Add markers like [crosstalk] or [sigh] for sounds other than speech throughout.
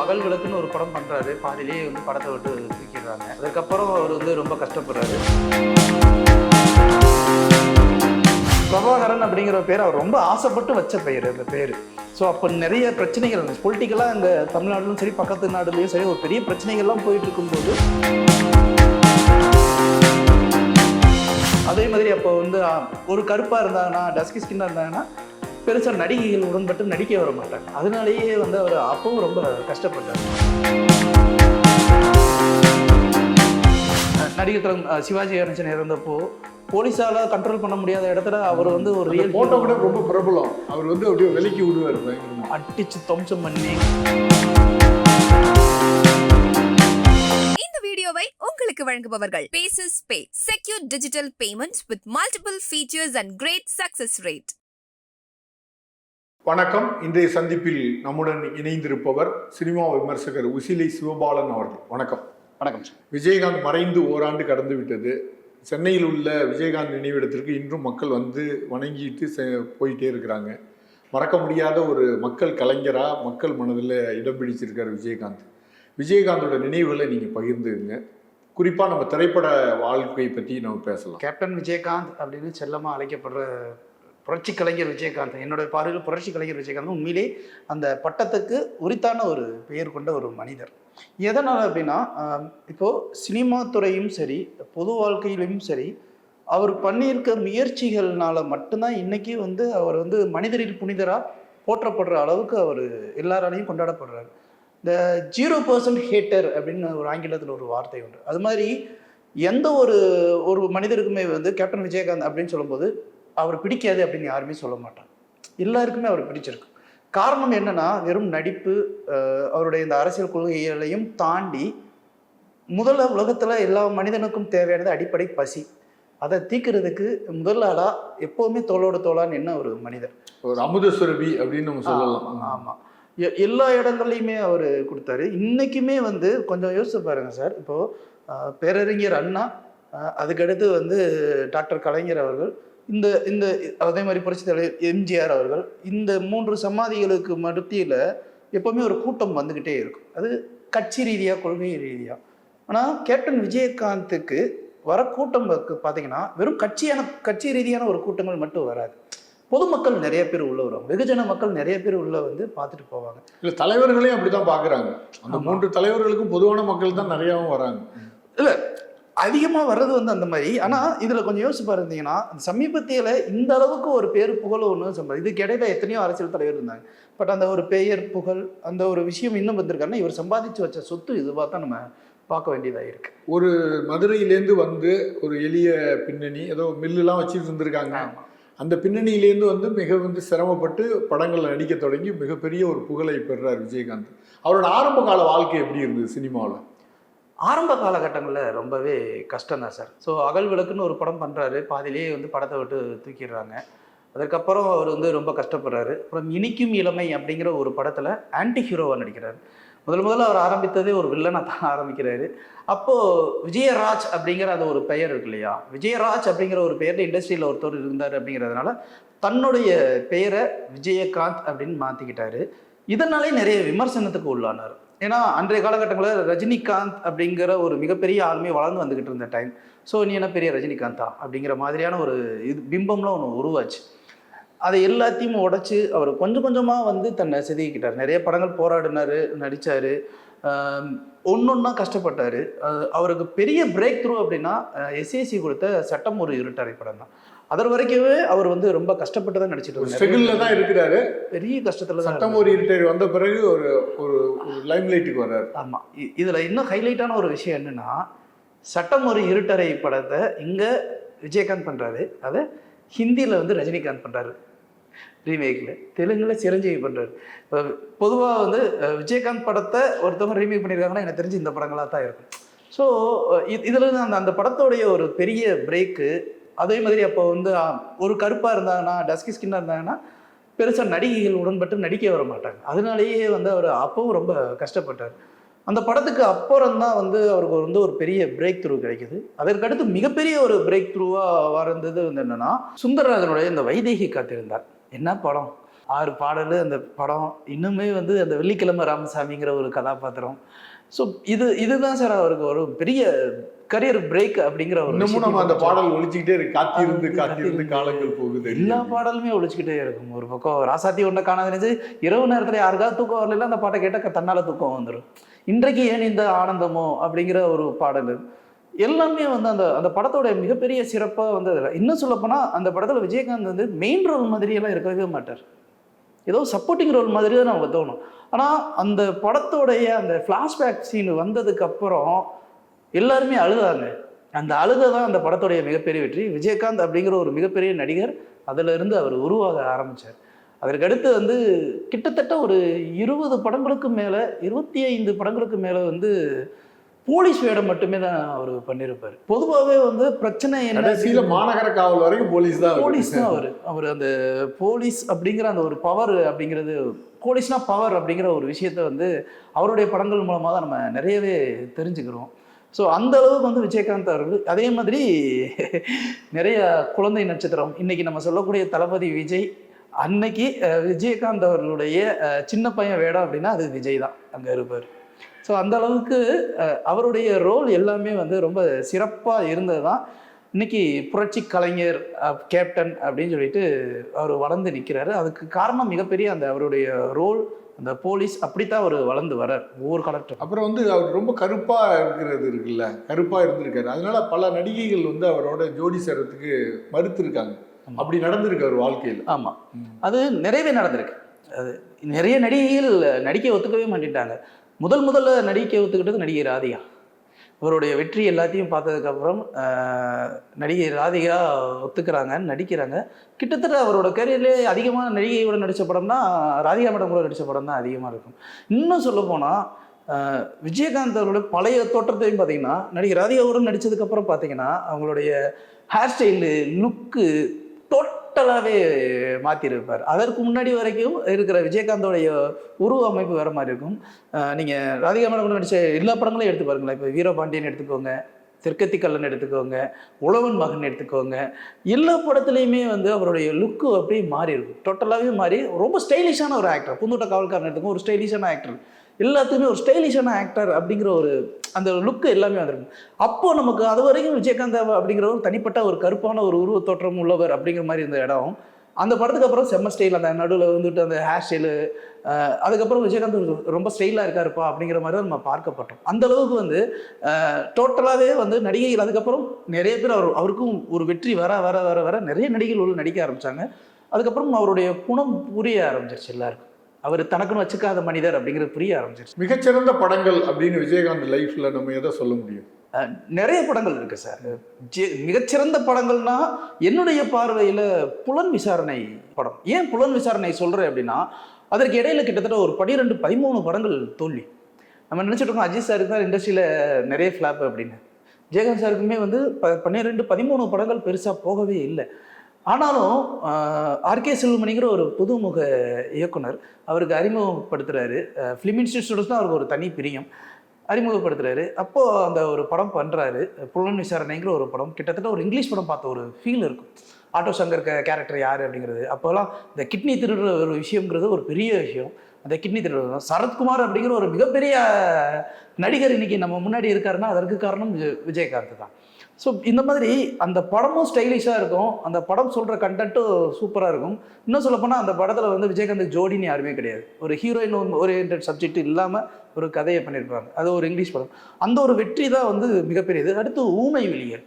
அகல் விளக்குன்னு ஒரு படம் பண்ணுறாரு பாதிலேயே வந்து படத்தை விட்டு தூக்கிடுறாங்க. அதுக்கப்புறம் அவர் வந்து ரொம்ப கஷ்டப்படுறாரு. பிரபாகரன் அப்படிங்கிற பேர் அவர் ரொம்ப ஆசைப்பட்டு வச்ச பெயர் அந்த பேர். ஸோ அப்போ நிறைய பிரச்சனைகள் பொலிட்டிக்கலாக அங்கே தமிழ்நாட்டிலும் சரி பக்கத்து நாடுலேயும் சரி ஒரு பெரிய பிரச்சனைகள்லாம் போயிட்டு இருக்கும்போது அதே மாதிரி அப்போ வந்து ஒரு கருப்பாக இருந்தாங்கன்னா டஸ்கி ஸ்கின்னாக இருந்தாங்கன்னா பெருசாக நடிகைகள் உடன்பட்டு நடிக்க வர மாட்டாங்க. அதனாலேயே வந்து அவர் அப்பவும் ரொம்ப கஷ்டப்பட்டார். நடிகர் திலகம், அஹ், சிவாஜி கணேசன் இறந்தப்போ போலீஸால கண்ட்ரோல் பண்ண முடியாத இடத்துல அவர் வந்து ஒரு ரியல் போட்டோ கூட ரொம்ப பிரபலம். அவர் வந்து அப்படியே விலைக்கு விடுவார் பயங்கரமா. அடிச்சு துவம்சம் பண்ணி. இந்த வீடியோவை உங்களுக்கு வழங்குபவர்கள் bases pay. Secure digital payment with multiple features and great success rate வணக்கம். இன்றைய சந்திப்பில் நம்முடன் இணைந்திருப்பவர் சினிமா விமர்சகர் உசிலை சிவபாலன் அவர்கள். வணக்கம். வணக்கம் சார். விஜயகாந்த் மறைந்து ஓராண்டு கடந்து விட்டது. சென்னையில் உள்ள விஜயகாந்த் நினைவிடத்திற்கு இன்றும் மக்கள் வந்து வணங்கிட்டு செ- போயிட்டே இருக்கிறாங்க. மறக்க முடியாத ஒரு மக்கள் கலைஞரா மக்கள் மனதில் இடம் பிடிச்சிருக்காரு விஜயகாந்த். விஜயகாந்தோட நினைவுகளை நீங்கள் பகிர்ந்துங்க குறிப்பாக நம்ம திரைப்பட வாழ்க்கை பற்றி நம்ம பேசலாம். கேப்டன் விஜயகாந்த் அப்படின்னு செல்லமாக அழைக்கப்படுற புரட்சி கலைஞர் விஜயகாந்த். என்னோட பார்வையில் புரட்சி கலைஞர் விஜயகாந்த் உண்மையிலே அந்த பட்டத்துக்கு உரித்தான ஒரு பெயர் கொண்ட ஒரு மனிதர். எதனால் அப்படின்னா இப்போது இப்போ சினிமா துறையும் சரி பொது வாழ்க்கையிலும் சரி அவர் பண்ணியிருக்க முயற்சிகள்னால மட்டும்தான் இன்றைக்கி வந்து அவர் வந்து மனிதரில் புனிதராக போற்றப்படுற அளவுக்கு அவர் எல்லாராலையும் கொண்டாடப்படுறாரு. இந்த ஜீரோ பர்சன்ட் ஹேட்டர் அப்படின்னு ஒரு ஆங்கிலத்தில் ஒரு வார்த்தை உண்டு. அது மாதிரி எந்த ஒரு ஒரு மனிதருக்குமே வந்து கேப்டன் விஜயகாந்த் அப்படின்னு சொல்லும்போது அவர் பிடிக்காது அப்படின்னு யாருமே சொல்ல மாட்டாங்க. எல்லாருக்குமே அவர் பிடிச்சிருக்கு. காரணம் என்னன்னா வெறும் நடிப்பு அவருடைய இந்த அரசியல் கொள்கைகளையும் தாண்டி முதல்ல உலகத்துல எல்லா மனிதனுக்கும் தேவையானது அடிப்படை பசி. அதை தீர்க்கிறதுக்கு முதல் ஆளா எப்பவுமே தோளோட தோளான்னு என்ன ஒரு மனிதர். ஒரு அமுதசுரபி அப்படின்னு நம்ம சொல்லலாம். ஆமா, ஆமா. எ- எல்லா இடங்கள்லையுமே அவர் கொடுத்தாரு. இன்னைக்குமே வந்து கொஞ்சம் யோசிச்சு பாருங்க சார். இப்போ அஹ், பேரறிஞர் அண்ணா அதுக்கடுத்து வந்து டாக்டர் கலைஞர் அவர்கள் இந்த இந்த அதே மாதிரி புரட்சி தலைவர் எம்ஜிஆர் அவர்கள் இந்த மூன்று சமாதிகளுக்கு மத்தியில எப்பவுமே ஒரு கூட்டம் வந்துக்கிட்டே இருக்கும். அது கட்சி ரீதியா கொள்கை ரீதியா. ஆனா கேப்டன் விஜயகாந்துக்கு வர கூட்டம் பார்த்தீங்கன்னா வெறும் கட்சியான கட்சி ரீதியான ஒரு கூட்டங்கள் மட்டும் வராது. பொதுமக்கள் நிறைய பேர் உள்ள வருவாங்க. வெகுஜன மக்கள் நிறைய பேர் உள்ள வந்து பார்த்துட்டு போவாங்க. இல்ல தலைவர்களையும் அப்படிதான் பாக்குறாங்க. அந்த. மூன்று தலைவர்களுக்கும் பொதுவான மக்கள் தான் நிறையாவும் வராங்க. அதிகமாக வர்றது வந்து அந்த மாதிரி. ஆனால் இதில் கொஞ்சம் யோசிச்சு பாருந்தீங்கன்னா சமீபத்தியில் இந்த அளவுக்கு ஒரு பேர் புகழ் ஒன்று சம்பளம் இதுக்கு இடையில எத்தனையோ அரசியல் தலைவர் இருந்தாங்க. பட் அந்த ஒரு பெயர் புகழ் அந்த ஒரு விஷயம் இன்னும் வந்திருக்காருன்னா இவர் சம்பாதிச்சு வச்ச சொத்து இதுவாக தான் நம்ம பார்க்க வேண்டியதாக இருக்கு. ஒரு மதுரையிலேருந்து வந்து ஒரு எளிய பின்னணி ஏதோ மில்லுலாம் வச்சுட்டு இருந்திருக்காங்க. அந்த பின்னணியிலேருந்து வந்து மிக வந்து சிரமப்பட்டு படங்கள்ல நடிக்க தொடங்கி மிகப்பெரிய ஒரு புகழை பெறுறார் விஜயகாந்த். அவரோட ஆரம்ப கால வாழ்க்கை எப்படி இருந்தது சினிமாவில்? ஆரம்ப காலகட்டங்களில் ரொம்பவே கஷ்டம் தான் சார். ஸோ அகல் விளக்குன்னு ஒரு படம் பண்ணுறாரு பாதியிலேயே வந்து படத்தை விட்டு தூக்கிடுறாங்க. அதுக்கப்புறம் அவர் வந்து ரொம்ப கஷ்டப்படுறாரு. அப்புறம் இனிக்கும் இளமை அப்படிங்கிற ஒரு படத்தில் ஆன்டி ஹீரோவாக நடிக்கிறாரு. முதல் முதல்ல அவர் ஆரம்பித்ததே ஒரு வில்லனாக தான் ஆரம்பிக்கிறாரு. அப்போது விஜயராஜ் அப்படிங்கிற அந்த ஒரு பெயர் இருக்கு இல்லையா? விஜயராஜ் அப்படிங்கிற ஒரு பெயரில் இண்டஸ்ட்ரியில் ஒருத்தர் இருந்தார் அப்படிங்கிறதுனால தன்னுடைய பெயரை விஜயகாந்த் அப்படின்னு மாற்றிக்கிட்டாரு இதனாலே நிறைய விமர்சனத்துக்கு உள்ளானார். ஏன்னா அன்றைய காலகட்டங்களில் ரஜினிகாந்த் அப்படிங்கிற ஒரு மிகப்பெரிய ஆளுமே வளர்ந்து வந்துக்கிட்டு இருந்த டைம் ஸோ நீ என்ன பெரிய ரஜினிகாந்தா? அப்படிங்கிற மாதிரியான ஒரு இது பிம்பம்லாம் ஒன்று உருவாச்சு. அதை எல்லாத்தையும் உடச்சி அவர் கொஞ்சம் கொஞ்சமாக வந்து தன்னை செதுக்கிக்கிட்டார். நிறைய படங்கள் போராடினார் நடித்தார் ஒன்றொன்னா கஷ்டப்பட்டார். அவருக்கு பெரிய பிரேக் த்ரூ அப்படின்னா எஸ்ஏசி கொடுத்த சட்டம் ஒரு இருட்டரை படம் தான். அதர் வரைக்குமே அவர் வந்து ரொம்ப கஷ்டப்பட்டு தான் நடிச்சிட்டு ஸ்ட்ரகிளில் தான் இருக்கிறாரு. பெரிய கஷ்டத்தில் தான் சட்டம் ஒரு இருட்டர் வந்த பிறகு ஒரு ஒரு ஒரு லைம் லைட்டுக்கு வர்றாரு ஆமாம் இதில் இன்னும் ஹைலைட்டான ஒரு விஷயம் என்னன்னா சட்டம் ஒரு இருட்டறை படத்தை இங்கே விஜயகாந்த் பண்ணுறாரு அதை ஹிந்தியில் வந்து ரஜினிகாந்த் பண்ணுறாரு ரீமேக்கில் தெலுங்கில் சிரஞ்சீவி பண்ணுறாரு பொதுவாக வந்து விஜயகாந்த் படத்தை ஒருத்தவங்க ரீமேக் பண்ணியிருக்காங்கன்னா எனக்கு தெரிஞ்சு இந்த படங்களாக தான் இருக்கும் ஸோ இதில் அந்த அந்த படத்தோடைய ஒரு பெரிய பிரேக்கு அதே மாதிரி அப்போ வந்து ஒரு கருப்பாக இருந்தாங்கன்னா டஸ்கி ஸ்கின்னாக இருந்தாங்கன்னா பெருசாக நடிகைகள் உடன்பட்டு நடிக்க வர மாட்டாங்க. அதனாலேயே வந்து அவர் அப்பவும் ரொம்ப கஷ்டப்பட்டார். அந்த படத்துக்கு அப்புறம் தான் வந்து அவருக்கு வந்து ஒரு பெரிய பிரேக் த்ரூ கிடைக்குது. அதற்கடுத்து மிகப்பெரிய ஒரு பிரேக் த்ரூவாக வரந்தது வந்து என்னென்னா சுந்தரராஜனுடைய இந்த வைதேகி காத்திருந்தார். என்ன படம்? ஆறு பாடல் அந்த படம். இன்னுமே வந்து அந்த வெள்ளிக்கிழமை ராமசாமிங்கிற ஒரு கதாபாத்திரம். ஸோ இது இதுதான் சார் அவருக்கு ஒரு பெரிய கரியர் பிரேக் அப்படிங்கிற ஒரு இன்னமும் நம்ம அந்த பாடல் ஒழிச்சுக்கிட்டே இருக்கு. காத்திருந்து காத்திருந்து. காலங்கள் போகுது. எல்லா பாடலுமே ஒழிச்சுக்கிட்டே இருக்கும். ஒரு பக்கம் ராசாத்தி ஒன்றை காணாதுன்னு இரவு நேரத்தில் யாருக்காவது தூக்கம் வரல அந்த பாட்டை கேட்டால் தன்னால தூக்கம் வந்துடும் இன்றைக்கு ஏன் இந்த ஆனந்தமோ அப்படிங்கிற ஒரு பாடல். எல்லாமே வந்து அந்த அந்த படத்தோட மிகப்பெரிய சிறப்பாக வந்து அதில் இன்னும் சொல்லப்போனால் அந்த படத்தில் விஜயகாந்த் வந்து மெயின் ரோல் மாதிரியெல்லாம் இருக்கவே மாட்டார். ஏதோ சப்போர்ட்டிங் ரோல் மாதிரி தான் நமக்கு தோணும். ஆனால் அந்த படத்தோடைய அந்த ஃப்ளாஷ்பேக் சீன் வந்ததுக்கப்புறம் எல்லாருமே அழுதாங்க. அந்த அழுக தான் அந்த படத்துடைய மிகப்பெரிய வெற்றி. விஜயகாந்த் அப்படிங்கிற ஒரு மிகப்பெரிய நடிகர் அதிலிருந்து அவர் உருவாக ஆரம்பித்தார் அதற்கு அடுத்து வந்து கிட்டத்தட்ட ஒரு இருபது படங்களுக்கு மேலே இருபத்தி ஐந்து படங்களுக்கு மேலே வந்து போலீஸ் வேடம் மட்டுமே தான் அவர் பண்ணியிருப்பார் பொதுவாகவே வந்து பிரச்சனை என்ன கடைசியில மாநகர காவல் வரைக்கும் போலீஸ் தான். போலீஸ் தான் அவர். அவர் அந்த போலீஸ் அப்படிங்கிற அந்த ஒரு பவர் அப்படிங்கிறது போலீஸ்னா பவர் அப்படிங்கிற ஒரு விஷயத்த வந்து அவருடைய படங்கள் மூலமாக தான் நம்ம நிறையவே தெரிஞ்சுக்கிறோம். ஸோ அந்த அளவுக்கு வந்து விஜயகாந்த் அவர்கள் அதே மாதிரி நிறைய குழந்தை நட்சத்திரம் இன்னைக்கு நம்ம சொல்லக்கூடிய தளபதி விஜய் அன்னைக்கு விஜயகாந்த் அவர்களுடைய சின்ன பையன் வேடம் அப்படின்னா அது விஜய் தான். அங்கே இருப்பார். ஸோ அந்த அளவுக்கு அவருடைய ரோல் எல்லாமே வந்து ரொம்ப சிறப்பாக இருந்தது தான் இன்னைக்கு புரட்சி கலைஞர் கேப்டன் அப்படின்னு சொல்லிட்டு அவர் வளர்ந்து நிற்கிறாரு அதுக்கு காரணம் மிகப்பெரிய அந்த அவருடைய ரோல் அந்த போலீஸ் அப்படித்தான் அவர் வளர்ந்து வரார் ஒவ்வொரு கலெக்டர் அப்புறம் வந்து அவர் ரொம்ப கருப்பா இருக்கிறது இருக்குல்ல கருப்பா இருந்திருக்காரு. அதனால பல நடிகைகள் வந்து அவரோட ஜோடி சேர்றதுக்கு மறுத்திருக்காங்க. அப்படி நடந்திருக்கு அவர் வாழ்க்கையில. ஆமாம் அது நிறையவே நடந்திருக்கு. அது நிறைய நடிகைகள் நடிக்க ஒத்துக்கவே மாட்டேட்டாங்க முதல் முதல்ல நடிக்க ஒத்துக்கிட்டது நடிகை ராதிகா. இவருடைய வெற்றி எல்லாத்தையும் பார்த்ததுக்கப்புறம் நடிகை ராதிகா ஒத்துக்கிறாங்க நடிக்கிறாங்க. கிட்டத்தட்ட அவரோட கரியர்லேயே அதிகமான நடிகையோட நடித்த படம்னா ராதிகா மேடம் கூட நடித்த படம் தான் அதிகமாக இருக்கும். இன்னும் சொல்ல போனால் விஜயகாந்த் அவரோட பழைய தோற்றத்தையும் பார்த்தீங்கன்னா நடிகை ராதிகாவுடன் நடித்ததுக்கப்புறம் பார்த்தீங்கன்னா அவங்களுடைய ஹேர் ஸ்டைலு லுக்கு டோட்டலாகவே மாற்றிருப்பார் அதற்கு முன்னாடி வரைக்கும் இருக்கிற விஜயகாந்தோடைய உருவ அமைப்பு வேறு மாதிரி இருக்கும். நீங்கள் ராதிகா மேடம் நடித்த எல்லா படங்களையும் எடுத்து பாருங்களேன். இப்போ வீரபாண்டியன் எடுத்துக்கோங்க தெற்கத்தி கல்லன் எடுத்துக்கோங்க உழவன் மகன் எடுத்துக்கோங்க. எல்லா படத்துலையுமே வந்து அவருடைய லுக்கு அப்படியே மாறி இருக்கும். டோட்டலாகவே மாறி ரொம்ப ஸ்டைலிஷான ஒரு ஆக்டர் புந்தோட்ட காவல்காரன் எடுத்துக்கோ ஒரு ஸ்டைலிஷான ஆக்டர் எல்லாத்துக்குமே ஒரு ஸ்டைலிஷான ஆக்டர் அப்படிங்கிற ஒரு அந்த லுக்கு எல்லாமே வந்திருக்கும் அப்போது நமக்கு அது வரைக்கும் விஜயகாந்த் அப்படிங்கிற ஒரு தனிப்பட்ட ஒரு கருப்பான ஒரு உருவ தோற்றம் உள்ளவர் அப்படிங்கிற மாதிரி இருந்த இடம். அந்த படத்துக்கு அப்புறம் செம்ம ஸ்டைல் அந்த நடுவில் வந்துட்டு அந்த ஹேர் ஸ்டைலு அதுக்கப்புறம் விஜயகாந்த் ரொம்ப ஸ்டைலாக இருக்காருப்பா அப்படிங்கிற மாதிரி தான் நம்ம பார்க்கப்பட்டோம் அந்த அளவுக்கு வந்து டோட்டலாகவே வந்து நடிகைகள் அதுக்கப்புறம் நிறைய பேர் அவர் அவருக்கும் ஒரு வெற்றி வர வர வர வர நிறைய நடிகைகள் உள்ள நடிக்க ஆரம்பித்தாங்க அதுக்கப்புறம் அவருடைய குணம் புரிய ஆரம்பிச்சிருச்சு எல்லாருக்கும். அவர் தனக்குன்னு வச்சுக்காத மனிதர் அப்படிங்கிறது புரிய ஆரம்பிச்சிருச்சு. மிகச்சிறந்த படங்கள் அப்படின்னு விஜயகாந்த் லைஃப்ல நம்ம எதை சொல்ல முடியும்? நிறைய படங்கள் இருக்கு சார். மிகச்சிறந்த படங்கள்னா என்னுடைய பார்வையில் புலன் விசாரணை படம். ஏன் புலன் விசாரணை சொல்கிறேன் அப்படின்னா அதற்கு இடையில கிட்டத்தட்ட ஒரு பன்னிரெண்டு பதிமூணு படங்கள் தோல்வி. நம்ம நினச்சிட்டு இருக்கோம் அஜித் சாருக்கு தான் இண்டஸ்ட்ரியில் நிறைய ஃப்ளாப் அப்படின்னு. ஜெயகாந்த் சாருக்குமே வந்து ப பன்னிரெண்டு பதிமூணு படங்கள் பெருசாக போகவே இல்லை. ஆனாலும் ஆர்கே செல்வமணிங்கிற ஒரு புதுமுக இயக்குனர் அவருக்கு அறிமுகப்படுத்துகிறாரு ஃபிலிம் இன்ஸ்டியூட்ஸ் தான் அவருக்கு ஒரு தனி பிரியம். அறிமுகப்படுத்துறாரு. அப்போது அந்த ஒரு படம் பண்ணுறாரு புலன் விசாரணைங்கிற ஒரு படம். கிட்டத்தட்ட ஒரு இங்கிலீஷ் படம் பார்த்த ஒரு ஃபீல் இருக்கும். ஆட்டோ சங்கர் கேரக்டர் யார் அப்படிங்கிறது. அப்போல்லாம் இந்த கிட்னி திருடுற ஒரு விஷயங்கிறது ஒரு பெரிய விஷயம். அந்த கிட்னி திருடுறது சரத்குமார் அப்படிங்கிற ஒரு மிகப்பெரிய நடிகர் இன்னைக்கு நம்ம முன்னாடி இருக்காருன்னா அதற்கு காரணம் விஜயகாந்த் தான். ஸோ இந்த மாதிரி அந்த படமும் ஸ்டைலிஷாக இருக்கும். அந்த படம் சொல்கிற கண்டென்ட்டும் சூப்பராக இருக்கும். இன்னும் சொல்லப்போனால் அந்த படத்தில் வந்து விஜயகாந்த் ஜோடின்னு யாருமே கிடையாது. ஒரு ஹீரோயின் ஓரியன்ட் சப்ஜெக்ட் இல்லாமல் ஒரு கதையை பண்ணியிருப்பாங்க அது ஒரு இங்கிலீஷ் படம். அந்த ஒரு வெற்றி தான் வந்து மிகப்பெரியது. அடுத்து ஊமை விழிகள்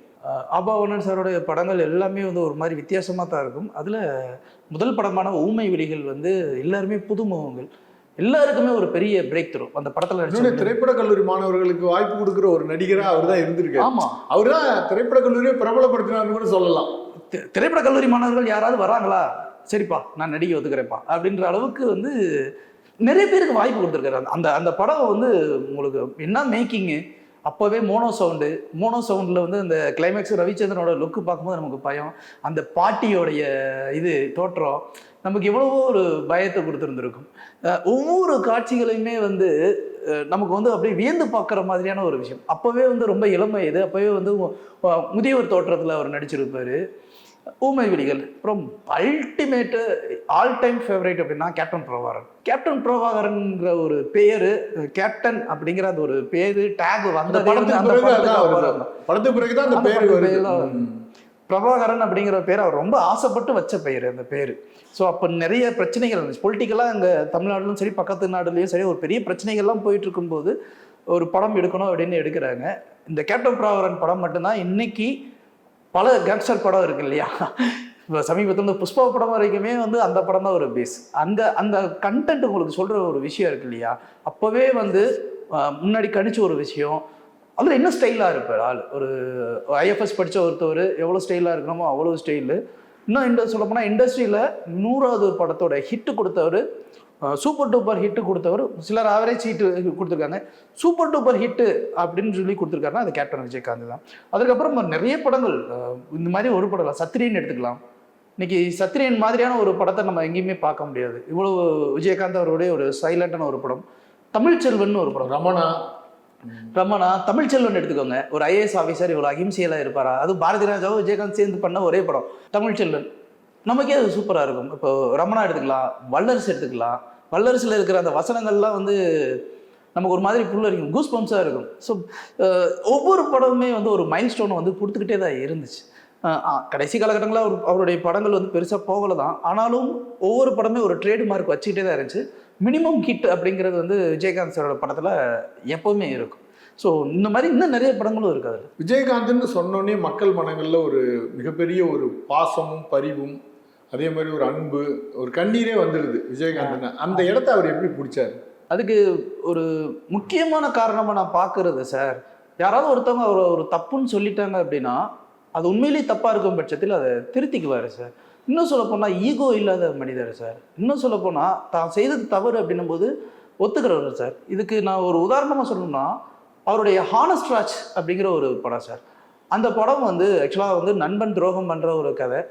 ஆபாவணன் ஆபாவனன் சாரோடைய படங்கள் எல்லாமே வந்து ஒரு மாதிரி வித்தியாசமாக தான் இருக்கும். அதில் முதல் படமான ஊமை விழிகள் வந்து எல்லாருமே புதுமுகங்கள். எல்லாருக்குமே ஒரு பெரிய பிரேக் த்ரூ அந்த படத்தில் நடிச்ச திரைப்பட கல்லூரி மாணவர்களுக்கு வாய்ப்பு கொடுக்குற ஒரு நடிகரா அவர் தான் இருந்திருக்காரு. ஆமாம் அவர் தான் திரைப்பட கல்லூரியை பிரபலப்படுத்தினார்னு கூட சொல்லலாம். திரைப்பட கல்லூரி மாணவர்கள் யாராவது வராங்களா? சரிப்பா நான் நடிகை ஒத்துக்கிறேன்ப்பா அப்படின்ற அளவுக்கு வந்து நிறைய பேருக்கு வாய்ப்பு கொடுத்துருக்காரு. அந்த- அந்த அந்த படம் வந்து உங்களுக்கு என்ன மேக்கிங்கு அப்போவே மோனோ சவுண்டு மோனோ சவுண்டில் வந்து அந்த கிளைமேக்ஸ் ரவிச்சந்திரனோட லுக்கு பார்க்கும்போது நமக்கு பயம். அந்த பாட்டியோடைய இது தோற்றம் நமக்கு எவ்வளவோ ஒரு பயத்தை கொடுத்துருந்துருக்கும். ஒவ்வொரு காட்சிகளையுமே வந்து நமக்கு வந்து அப்படியே வியந்து பார்க்குற மாதிரியான ஒரு விஷயம். அப்போவே வந்து ரொம்ப இளமை இது அப்போவே வந்து முதியவர் தோற்றத்தில் அவர் நடிச்சிருப்பார். ஊமை விழிகள். அப்புறம் அல்டிமேட்டு ஆல் டைம் ஃபேவரேட் அப்படின்னா கேப்டன் பிரபாகரன் கேப்டன் பிரபாகரன்ங்கிற ஒரு பேரு கேப்டன் அப்படிங்கிற அந்த ஒரு பேரு டேக் வந்து படத்துக்கு பிறகு தான். அந்த பேர். பிரபாகரன் அப்படிங்கிற பேர் அவர் ரொம்ப ஆசைப்பட்டு வச்ச பெயர் அந்த பேர். ஸோ அப்போ நிறைய பிரச்சனைகள் இருந்துச்சு. பொலிட்டிக்கலாக அங்கே தமிழ்நாட்டிலும் சரி பக்கத்து நாடுலையும் சரி ஒரு பெரிய பிரச்சனைகள்லாம் போயிட்டு இருக்கும்போது ஒரு படம் எடுக்கணும் அப்படின்னு எடுக்கிறாங்க. இந்த கேப்டன் பிரபாகரன் படம் மட்டும்தான். இன்னைக்கு பல கேங்ஸ்டர் படம் இருக்கு இல்லையா? இப்போ சமீபத்தில் இந்த புஷ்பா படம் வரைக்குமே வந்து அந்த படம் தான் ஒரு பேஸ் அந்த அந்த கண்டென்ட் உங்களுக்கு சொல்கிற ஒரு விஷயம் இருக்கு இல்லையா? அப்போவே வந்து முன்னாடி கணிச்ச ஒரு விஷயம். அதில் இன்னும் ஸ்டைலாக இருப்பார் ஆள்? ஒரு ஐஎஃப்எஸ் படித்த ஒருத்தவர் எவ்வளோ ஸ்டைலாக இருக்கணுமோ அவ்வளோ ஸ்டைலு இன்னும் இந்த சொல்ல போனால் இண்டஸ்ட்ரியில் நூறாவது படத்தோட ஹிட்டு கொடுத்தவர் சூப்பர் டூப்பர் ஹிட்டு கொடுத்தவர் சிலர் ஆவரேஜ் ஹிட்டு கொடுத்துருக்காங்க. சூப்பர் டூப்பர் ஹிட்டு அப்படின்னு சொல்லி கொடுத்துருக்காருன்னா அது கேப்டன் விஜயகாந்த் தான். அதுக்கப்புறம் நிறைய படங்கள் இந்த மாதிரி ஒரு படம் சத்திரியன் எடுத்துக்கலாம். இன்னைக்கு சத்திரியன் மாதிரியான ஒரு படத்தை நம்ம எங்கேயுமே பார்க்க முடியாது. இவ்வளவு விஜயகாந்த் அவருடைய ஒரு சைலண்டான ஒரு படம். தமிழ்ச்செல்வன் ஒரு படம். ரமணா. ரமணா தமிழ்ச்செல்வன் எடுத்துக்கோங்க. ஒரு ஐஏஎஸ் ஆஃபீஸர் இவ்வளோ அகிம்சையில இருப்பாரா? அது பாரதி ராஜாவும் விஜயகாந்த் சேர்ந்து பண்ண ஒரே படம். தமிழ்ச்செல்வன். நமக்கே அது சூப்பராக இருக்கும். இப்போ ரமணா எடுத்துக்கலாம் வல்லரசு எடுத்துக்கலாம். வல்லரசில் இருக்கிற அந்த வசனங்கள்லாம் வந்து நமக்கு ஒரு மாதிரி புல்லரிக்கும் கூஸ் பம்ஸாக இருக்கும். ஸோ ஒவ்வொரு படமுமே வந்து ஒரு மைல் ஸ்டோனை வந்து கொடுத்துக்கிட்டே தான் இருந்துச்சு. கடைசி காலகட்டங்களில் அவர் அவருடைய படங்கள் வந்து பெருசாக போகலை தான். ஆனாலும் ஒவ்வொரு படமே ஒரு ட்ரேட் மார்க் வச்சுக்கிட்டே தான் இருந்துச்சு. மினிமம் கிட் அப்படிங்கிறது வந்து விஜயகாந்த் சாரோட படத்தில் எப்போவுமே இருக்கும். ஸோ இந்த மாதிரி இன்னும் நிறைய படங்களும் இருக்காது விஜயகாந்த்னு சொன்னோன்னே மக்கள் மனங்களில் ஒரு மிகப்பெரிய ஒரு பாசமும் பரிவும் அதே மாதிரி ஒரு அன்பு ஒரு கண்ணீரே வந்துடுது விஜயகாந்த்னு. அந்த இடத்த அவர் எப்படி பிடிச்சாரு? அதுக்கு ஒரு முக்கியமான காரணமாக நான் பார்க்கறது சார் யாராவது ஒருத்தவங்க ஒரு ஒரு தப்புன்னு சொல்லிட்டாங்க அப்படின்னா அது உண்மையிலேயே தப்பாக இருக்கும் பட்சத்தில் அதை திருத்திக்குவார் சார். இன்னும் சொல்லப்போனால் ஈகோ இல்லாத மனிதர் சார். இன்னும் சொல்லப்போனால் தான் செய்தது தவறு அப்படின்னும் போது ஒத்துக்கிறவர் சார். இதுக்கு நான் ஒரு உதாரணமாக சொல்லணும்னா அவருடைய ஹானஸ்ட் ராஜ் அப்படிங்கிற ஒரு படம் சார். அந்த படம் வந்து ஆக்சுவலாக வந்து நண்பன் துரோகம் பண்ணுற ஒரு கதை.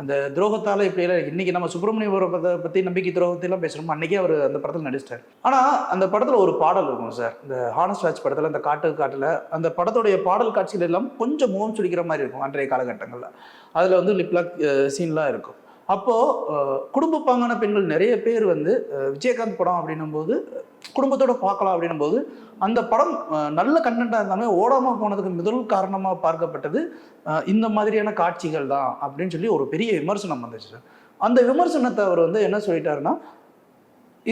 அந்த துரோகத்தால் இப்படி இன்றைக்கி இன்னைக்கு நம்ம சுப்பிரமணியபுரம் பத பற்றி நம்பிக்கை துரோகத்தையெல்லாம் பேசுகிறோம் அன்னைக்கே அவர் அந்த படத்தில் நடிச்சிட்டார். ஆனால் அந்த படத்தில் ஒரு பாடல் இருக்கும் சார். இந்த ஹானஸ்ட் வாட்ச் படத்தில் அந்த காட்டு காட்டில் அந்த படத்துடைய பாடல் காட்சிகள் எல்லாம் கொஞ்சம் முகம் சுடிக்கிற மாதிரி இருக்கும் அன்றைய காலகட்டங்களில். அதில் வந்து லிப்லாக் சீன்லாம் இருக்கும். அப்போது குடும்ப பாங்கான பெண்கள் நிறைய பேர் வந்து விஜயகாந்த் படம் அப்படின்னும் போது குடும்பத்தோட பார்க்கலாம் அப்படின்னும் போது அந்த படம் நல்ல கண்டென்ட்டாக இருந்தாலும் ஓடாமல் போனதுக்கு முதல் காரணமாக பார்க்கப்பட்டது இந்த மாதிரியான காட்சிகள் தான் அப்படின்னு சொல்லி ஒரு பெரிய விமர்சனம் வந்துச்சு சார். அந்த விமர்சனத்தை அவர் வந்து என்ன சொல்லிட்டாருன்னா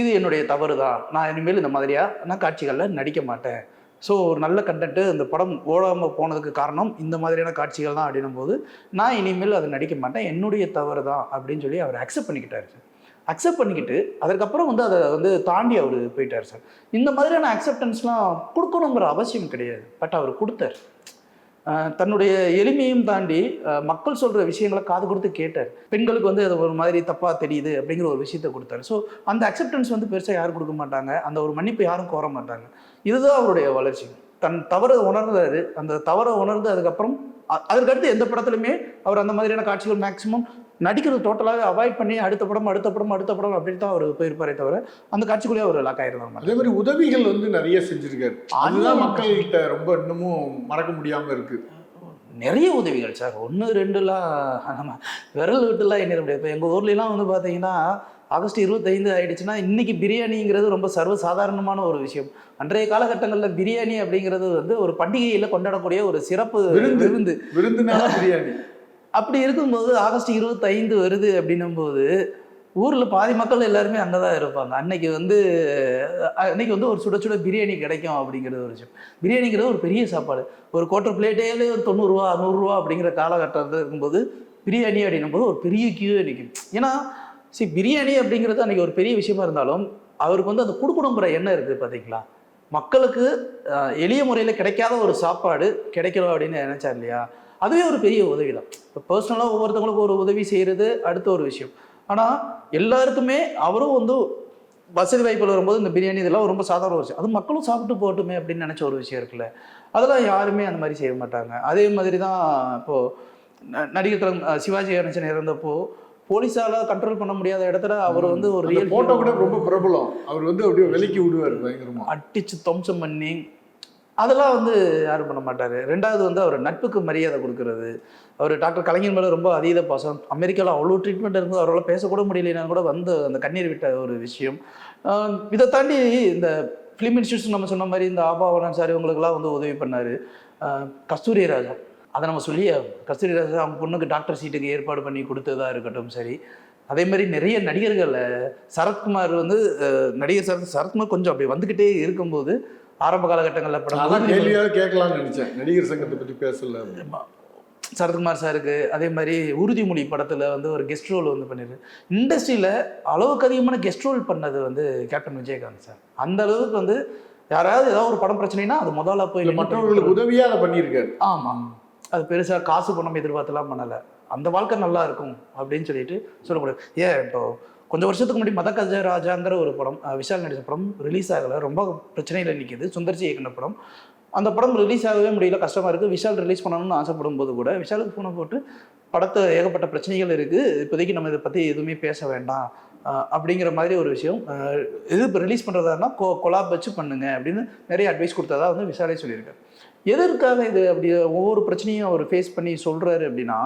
இது என்னுடைய தவறு தான் நான் இனிமேல் இந்த மாதிரியா நான் காட்சிகளில் நடிக்க மாட்டேன். ஸோ ஒரு நல்ல கண்டென்ட்டு இந்த படம் ஓடாமல் போனதுக்கு காரணம் இந்த மாதிரியான காட்சிகள் தான். அப்படின்னும் போது நான் இனிமேல் அதை நடிக்க மாட்டேன். என்னுடைய தவறு தான் அப்படின்னு சொல்லி அவர் அக்செப்ட் பண்ணிக்கிட்டார் சார். அக்செப்ட் பண்ணிக்கிட்டு அதுக்கப்புறம் வந்து அதை வந்து தாண்டி அவர் போயிட்டார் சார். இந்த மாதிரியான அக்செப்டன்ஸ்லாம் கொடுக்கணுங்கிற அவசியம் கிடையாது. பட் அவர் கொடுத்தார். தன்னுடைய எளிமையும் தாண்டி மக்கள் சொல்கிற விஷயங்களை காது கொடுத்து கேட்டார். பெண்களுக்கு வந்து அது ஒரு மாதிரி தப்பாக தெரியுது அப்படிங்கிற ஒரு விஷயத்த கொடுத்தாரு. ஸோ அந்த அக்செப்டன்ஸ் வந்து பெருசாக யாரும் கொடுக்க மாட்டாங்க. அந்த ஒரு மன்னிப்பு யாரும் கோர மாட்டாங்க. இதுதான் அவருடைய வளர்ச்சி. தன் தவறை உணர்ந்தாரு. அந்த தவறை உணர்ந்து அதுக்கப்புறம் அ- அதற்கடுத்து எந்த படத்துலையுமே அவர் அந்த மாதிரியான காட்சிகள் மேக்சிமம் நடிக்கிறது டோட்டலாகவே அவாய்ட் பண்ணி அடுத்த படம் அடுத்த படம் அடுத்த படம் அப்படின்னு தான் அவர் போயிருப்பாரே தவிர அந்த காட்சிக்குள்ளேயே அவர் லாக் ஆயிருந்தாங்க அதே மாதிரி உதவிகள் வந்து நிறைய செஞ்சிருக்காரு. அதுதான் மக்கள்கிட்ட ரொம்ப இன்னமும் மறக்க முடியாம இருக்கு. நிறைய உதவிகள் சார். ஒன்று ரெண்டுலாம் நம்ம விரல் விட்டுலாம் எண்ணிட முடியாது. இப்போ எங்கள் ஊர்லலாம் வந்து பார்த்தீங்கன்னா ஆகஸ்ட் இருபத்தைந்து ஆயிடுச்சுன்னா இன்னைக்கு பிரியாணிங்கிறது ரொம்ப சர்வ சாதாரணமான ஒரு விஷயம். அன்றைய காலகட்டங்களில் பிரியாணி அப்படிங்கிறது வந்து ஒரு பண்டிகையில் கொண்டாடக்கூடிய ஒரு சிறப்பு விருந்து. விருந்து. விருந்துனால [laughs] பிரியாணி. அப்படி இருக்கும்போது ஆகஸ்ட் இருபத்தைந்து வருது அப்படின்னும் போது ஊரில் பாதி மக்கள் எல்லாருமே அங்கே தான் இருப்பாங்க. அன்னைக்கு வந்து அன்னைக்கு வந்து ஒரு சுட சுட பிரியாணி கிடைக்கும் அப்படிங்கிறது ஒரு விஷயம். பிரியாணிங்கிறது ஒரு பெரிய சாப்பாடு. ஒரு கோட்டர் பிளேட்டே ஒரு தொண்ணூறுரூவா நூறுரூவா அப்படிங்கிற காலகட்டத்தில் இருக்கும்போது பிரியாணி அப்படின்னும் போது ஒரு பெரிய கியூவே நிற்கும் ஏன்னா சரி பிரியாணி அப்படிங்கிறது அன்றைக்கி ஒரு பெரிய விஷயமா இருந்தாலும் அவருக்கு வந்து அந்த கொடுக்கணுங்கிற எண்ணம் இருக்குது பார்த்தீங்களா மக்களுக்கு எளிய முறையில் கிடைக்காத ஒரு சாப்பாடு கிடைக்கணும் அப்படின்னு நினச்சார் இல்லையா? அதுவே ஒரு பெரிய உதவி தான் இப்போ பர்சனலாக ஒவ்வொருத்தவங்களுக்கும் ஒரு உதவி செய்கிறது அடுத்த ஒரு விஷயம். ஆனால் எல்லாருக்குமே அவரும் வந்து வசதி வாய்ப்புகள் வரும்போது இந்த பிரியாணி இதெல்லாம் ரொம்ப சாதாரண ஒரு விஷயம். அது மக்களும் சாப்பிட்டு போகட்டுமே அப்படின்னு நினச்ச ஒரு விஷயம் இருக்குல்ல. அதெல்லாம் யாருமே அந்த மாதிரி செய்ய மாட்டாங்க. அதே மாதிரி தான் இப்போது நடிகர் அஹ், சிவாஜி கணேசன் இறந்தப்போ போலீஸால கண்ட்ரோல் பண்ண முடியாத இடத்துல அவர் வந்து ஒரு போட்டோ கூட ரொம்ப பிரபலம். அவர் வந்து அப்படியே விலைக்கு விடுவார் பயங்கரமா. அடிச்சு துவம்சம் பண்ணி அதெல்லாம் வந்து யாரும் பண்ண மாட்டார். ரெண்டாவது வந்து அவர் நட்புக்கு மரியாதை கொடுக்கறது. அவர் டாக்டர் கலைஞர் மேலே ரொம்ப அதீத பாசம். அமெரிக்காவில் அவ்வளோ ட்ரீட்மெண்ட் இருந்தது அவரால் பேசக்கூட முடியலனா கூட வந்து அந்த கண்ணீர் விட்ட ஒரு விஷயம். இதை தாண்டி இந்த ஃபிலிம் இன்ஸ்டியூஷன் நம்ம சொன்ன மாதிரி இந்த ஆபாவனம் சார் இவங்களுக்கெல்லாம் வந்து உதவி பண்ணார். கஸ்தூரி ராஜா. அதை நம்ம சொல்லி கஸ்தூரி ராஜா அவங்க பொண்ணுக்கு டாக்டர் சீட்டுக்கு ஏற்பாடு பண்ணி கொடுத்ததாக இருக்கட்டும் சரி. அதே மாதிரி நிறைய நடிகர்கள் சரத்குமார் வந்து நடிகர் சரத் சரத்குமார் கொஞ்சம் அப்படி வந்துக்கிட்டே இருக்கும்போது ஆரம்ப காலகட்டங்களில் படம் கேள்வியாக கேட்கலாம்னு நினைச்சேன். நடிகர் சங்கத்தை பத்தி பேசல. சரத்குமார் சாருக்கு அதே மாதிரி உறுதிமொழி படத்தில் வந்து ஒரு கெஸ்ட் ரோல் வந்து பண்ணிரு. இண்டஸ்ட்ரியில் அளவுக்கு அதிகமான கெஸ்ட் ரோல் பண்ணது வந்து கேப்டன் விஜயகாந்த் சார். அந்த அளவுக்கு வந்து யாராவது ஏதாவது ஒரு படம் பிரச்சனைனா அது முதல்ல போய் மற்றவர்களுக்கு உதவியா அதை பண்ணியிருக்காரு. ஆமாம் அது பெருசாக காசு பணம் எதிர்பார்த்துலாம் பண்ணலை. அந்த வாழ்க்கை நல்லா இருக்கும் அப்படின்னு சொல்லிட்டு சொல்லக்கூடாது ஏன் இப்போ கொஞ்சம் வருஷத்துக்கு முன்னாடி மத கஜராஜாங்கிற ஒரு படம் விஷால் நடித்த படம் ரிலீஸ் ஆகலை. ரொம்ப பிரச்சனையில் நிற்கிது சுந்தர்சி இயக்குன படம். அந்த படம் ரிலீஸ் ஆகவே முடியல. கஷ்டமாக இருக்குது விஷால் ரிலீஸ் பண்ணணும்னு ஆசைப்படும் போது கூட விஷாலுக்கு ஃபோனை போட்டு படத்தை ஏகப்பட்ட பிரச்சனைகள் இருக்குது இப்போதைக்கு நம்ம இதை பற்றி எதுவுமே பேச வேண்டாம். அப்படிங்கிற மாதிரி ஒரு விஷயம். இது இப்போ ரிலீஸ் பண்ணுறதா கொ கொலாப் வச்சு பண்ணுங்க. அப்படின்னு நிறைய அட்வைஸ் கொடுத்ததா வந்து விஷாலே சொல்லியிருக்காரு. எதற்காக இது அப்படி ஒவ்வொரு பிரச்சனையும் அவர் ஃபேஸ் பண்ணி சொல்கிறாரு அப்படின்னா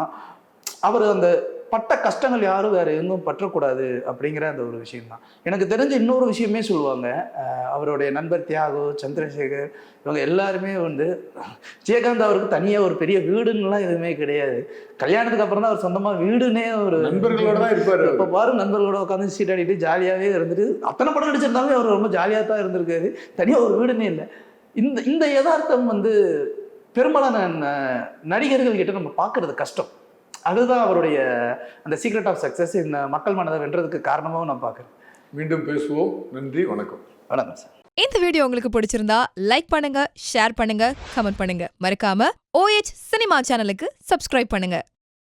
அவர் அந்த பட்ட கஷ்டங்கள் யாரும் வேற எங்கும் பற்றக்கூடாது அப்படிங்கிற அந்த ஒரு விஷயம் தான் எனக்கு தெரிஞ்ச இன்னொரு விஷயமே சொல்லுவாங்க. அவருடைய நண்பர் தியாகு சந்திரசேகர் இவங்க எல்லாருமே வந்து விஜயகாந்த் அவருக்கு தனியாக ஒரு பெரிய வீடுன்னுலாம் எதுவுமே கிடையாது. கல்யாணத்துக்கு அப்புறம் தான் அவர் சொந்தமாக வீடுனே ஒரு நண்பர்களோட தான் இருப்பாரு இப்போ பாரு நண்பர்களோட உட்காந்து சீட் அடிட்டு ஜாலியாகவே இருந்துட்டு அத்தனை படம் நடிச்சிருந்தாலும் அவர் ரொம்ப ஜாலியாக தான் இருந்திருக்காரு. தனியாக ஒரு வீடுனே இல்லை. இந்த இந்த யதார்த்தம் வந்து பெரும்பாலான நடிகர்கள் கிட்ட நம்ம பார்க்கறது கஷ்டம். அதுதான் அவருடைய அந்த சீக்ரெட் ஆஃப் சக்ஸஸ் இந்த மக்கள் மனதை வென்றதுக்கு காரணமாகவும் நான் பார்க்குறேன். மீண்டும் பேசுவோம். நன்றி வணக்கம். வணக்கம் சார். இந்த வீடியோ உங்களுக்கு பிடிச்சிருந்தா லைக் பண்ணுங்க ஷேர் பண்ணுங்க கமெண்ட் பண்ணுங்க. மறக்காம OH சினிமா சேனலுக்கு சப்ஸ்கிரைப் பண்ணுங்க.